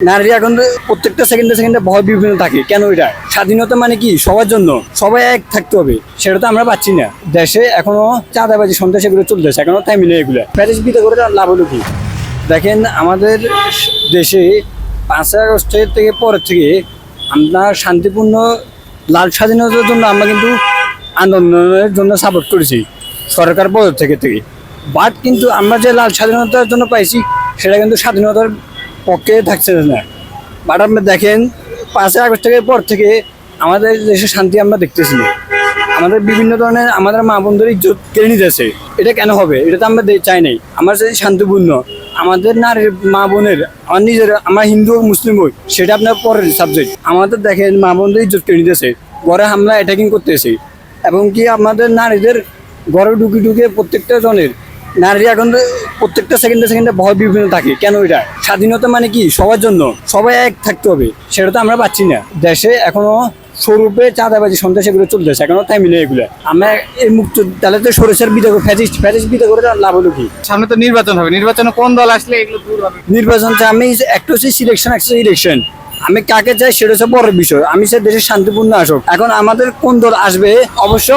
নারী এখন প্রত্যেকটা সেকেন্ডে সেকেন্ডে ভয় বিভিন্ন থাকে। কেন এটা? স্বাধীনতা মানে কি? সবার জন্য। সবাই এক থাকতে হবে। সেটা তো আমরা পাচ্ছি না। দেশে এখনও চাঁদাবাজি সন্ত্রাস এগুলো চলতেছে। এখনও থামিলে এগুলো। প্যারিস বিতে করে লাভ হলো কি? দেখেন, আমাদের দেশে পাঁচই আগস্টের থেকে পরের থেকে আমরা শান্তিপূর্ণ, লাল স্বাধীনতার জন্য আমরা কিন্তু আন্দোলনের জন্য সাপোর্ট করেছি। সরকার পদ থেকে। থেকে বাট কিন্তু আমরা যে লাল স্বাধীনতার জন্য পাইছি, সেটা কিন্তু স্বাধীনতার পক্ষে থাকছে না। বাট আপনি দেখেন পাঁচই আগস্ট থেকে পর থেকে আমাদের দেশে শান্তি আমরা দেখতেছি না। আমাদের বিভিন্ন ধরনের আমাদের মা বোনদের ইজ্জত কেড়ে নিতেছে এটা কেন হবে? এটা তো আমরা চাই নাই। আমার যে শান্তিপূর্ণ। আমাদের নারীর মা বোনের, আমার নিজের, আমার হিন্দু ও মুসলিম হই, সেটা আপনার পরের সাবজেক্ট আমাদের দেখেন, মা বোনদের ইজ্জত কেড়ে নিতেছে ঘরে হামলা অ্যাটাকিং করতেছে এবং কি আমাদের নারীদের ঘরে ঢুকে ঢুকে প্রত্যেকটা জনের নারী এখন প্রত্যেকটা সেকেন্ডে সেকেন্ডে ভয় বিভিন্ন থাকে। কেন এটা? স্বাধীনতা মানে কি? সবার জন্য। সবাই এক থাকতে হবে। সেটা তো আমরা পাচ্ছি না। দেশে এখনও স্বরূপে চাঁদাবাজি সন্ত্রাস এগুলো চলতেছে। এখনও থামিলে এগুলো। আমরা এই মুক্ত তাহলে তো সরেছের বিদে ফ্যাসিস্ট ফ্যাসিস্ট বিদে করে লাভ হলো কি? সামনে তো নির্বাচন হবে। নির্বাচনে কোন দল আসলে এগুলো দূর হবে? নির্বাচন আমি একটা হচ্ছে সিলেকশন একটা ইলেকশন আমি কাকে চাই সেটা হচ্ছে বড় বিষয়। আমি চাই দেশের শান্তিপূর্ণ আসুক। এখন আমাদের কোন দল আসবে? অবশ্য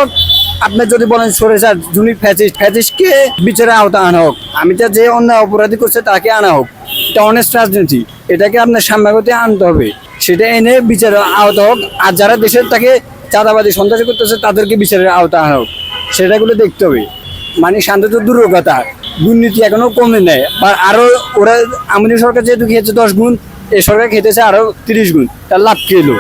আপনি যদি বলেন সরে স্যার যিনি ফ্যাসিস্ট ফ্যাসিস্টকে বিচারে আওতা আনা হোক। আমি চাই যে অন্যায় অপরাধী করছে তাকে আনা হোক। এটা অনেস্ট রাজনীতি। এটাকে আপনার সাম্যগতি আনতে হবে। সেটা এনে বিচারে আওতা হোক। আর যারা দেশের তাকে চাঁদাবাদী সন্ত্রাসী করতেছে, তাদেরকে বিচারের আওতা আনা হোক। সেটাগুলো দেখতে হবে। মানে শান্ত তো দূরের কথা দুর্নীতি এখনও কমে নেয়। বা আরও ওরা আমলি সরকার যেহেতু খেয়েছে দশ গুণ এই সরকার খেতেছে আরও তিরিশ গুণ। তার লাভ কি হলো?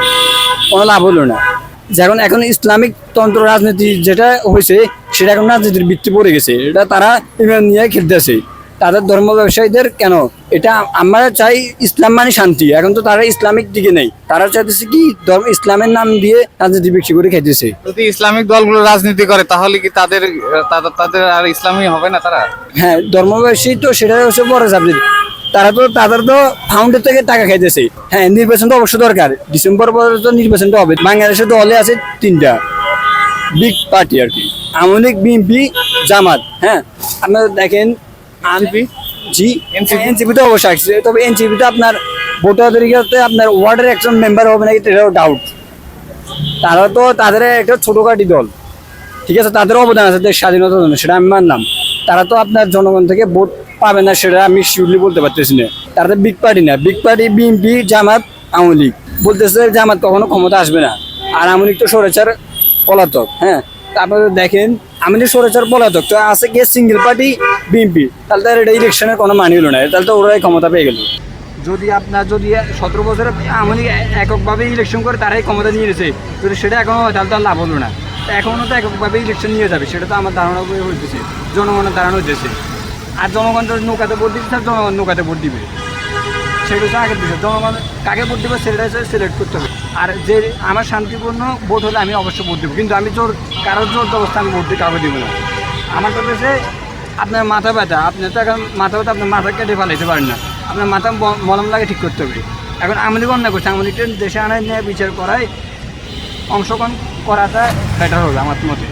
কোনো লাভ হলো না। যখন এখন ইসলামিক তন্ত্র রাজনীতি যেটা হয়েছে সেটা এখন রাজনীতির ভিত্তি পড়ে গেছে। এটা তারা ইমান নিয়ে খেলতেছে। তাদের ধর্ম ব্যবসায়ীদের কেন? এটা আমরা চাই ইসলাম মানে শান্তি। এখন তো তারা ইসলামিক দিকে নেই। তারা চাইতেছে কি ধর্ম ইসলামের নাম দিয়ে রাজনীতি বিক্রি করে খেতেছে যদি ইসলামিক দলগুলো রাজনীতি করে তাহলে কি তাদের তাদের- তাদের আর ইসলামই হবে না তারা? হ্যাঁ ধর্ম ব্যবসায়ী তো সেটাই হচ্ছে বড় সাবজেক্ট তারা তো তাদের তো ফাউন্ডের থেকে টাকা খাইতেছে। হ্যাঁ নির্বাচন তো অবশ্যই দরকার। ডিসেম্বর পর্যন্ত নির্বাচনটা হবে। বাংলাদেশে দলে আছে তিনটা। বিগ পার্টি আর কি। আওয়ামী লীগ বিএনপি জামাত। হ্যাঁ আপনারা দেখেন আনপি জি? এনসিপি তো অবশ্যই আসছে তবে এনসিপি তো আপনার ভোটার তালিকাতে আপনার ওয়ার্ডের একজন মেম্বার হবে নাকি এটাও ডাউট তারা তো তাদের একটা ছোটখাটি দল। ঠিক আছে তাদের অবদান আছে দেশ স্বাধীনতার জন্য সেটা আমি মানলাম। তারা তো আপনার জনগণ থেকে ভোট পাবে না সেটা আমি শিওরলি বলতে পারতেছি না। তারা বিগ পার্টি না। Big party BNP Jamaat, Awami League. বলতেছে জামাত কখনো ক্ষমতা আসবে না। আর আওয়ামী লীগ তো সরেচার পলাতক হ্যাঁ? তারপরে দেখেন, আওয়ামী লীগ সরেচার পলাতক। তো আছে গিয়ে সিঙ্গেল পার্টি বিএনপি তাহলে তার এটা ইলেকশনের কোনো মানি হলো না। তাহলে তো ওরাই ক্ষমতা পেয়ে গেল। যদি আপনার যদি সতেরো বছরে আওয়ামী লীগ এককভাবে ইলেকশন করে, তারাই ক্ষমতা নিয়ে নিয়েছে যদি সেটা এখনও হয়, তাহলে তো লাভ হলো না। তা এখনও তো এককভাবে ইলেকশন নিয়ে যাবে। সেটা তো আমার ধারণা হইতেছে। জনগণের ধারণা হইতেছে। আর জনগণ তো নৌকাতে ভোট দিচ্ছে তার জনগণ নৌকাতে ভোট দিবে। সেটা হচ্ছে আগের বিষয় জনগণ কাকে ভোট দেবে সেটা হচ্ছে সিলেক্ট করতে হবে। আর যে আমার শান্তিপূর্ণ ভোট হলে আমি অবশ্যই ভোট দেবো। কিন্তু আমি জোর, কারোর জোর অবস্থা আমি ভোট দিয়ে কাউকে দিব না। আমার কথা হচ্ছে, আপনার মাথা ব্যথা, আপনি তো এখন মাথা ব্যথা, আপনার মাথা কেটে ফেলাইতে পারেন না। আপনার মাথা মলম লাগে ঠিক করতে হবে। এখন আমলি অন্যায় করছে, আমলিকে দেশে আনায় নিয়ে বিচার করায় অংশগ্রহণ করাটা বেটার হবে আমার মতে।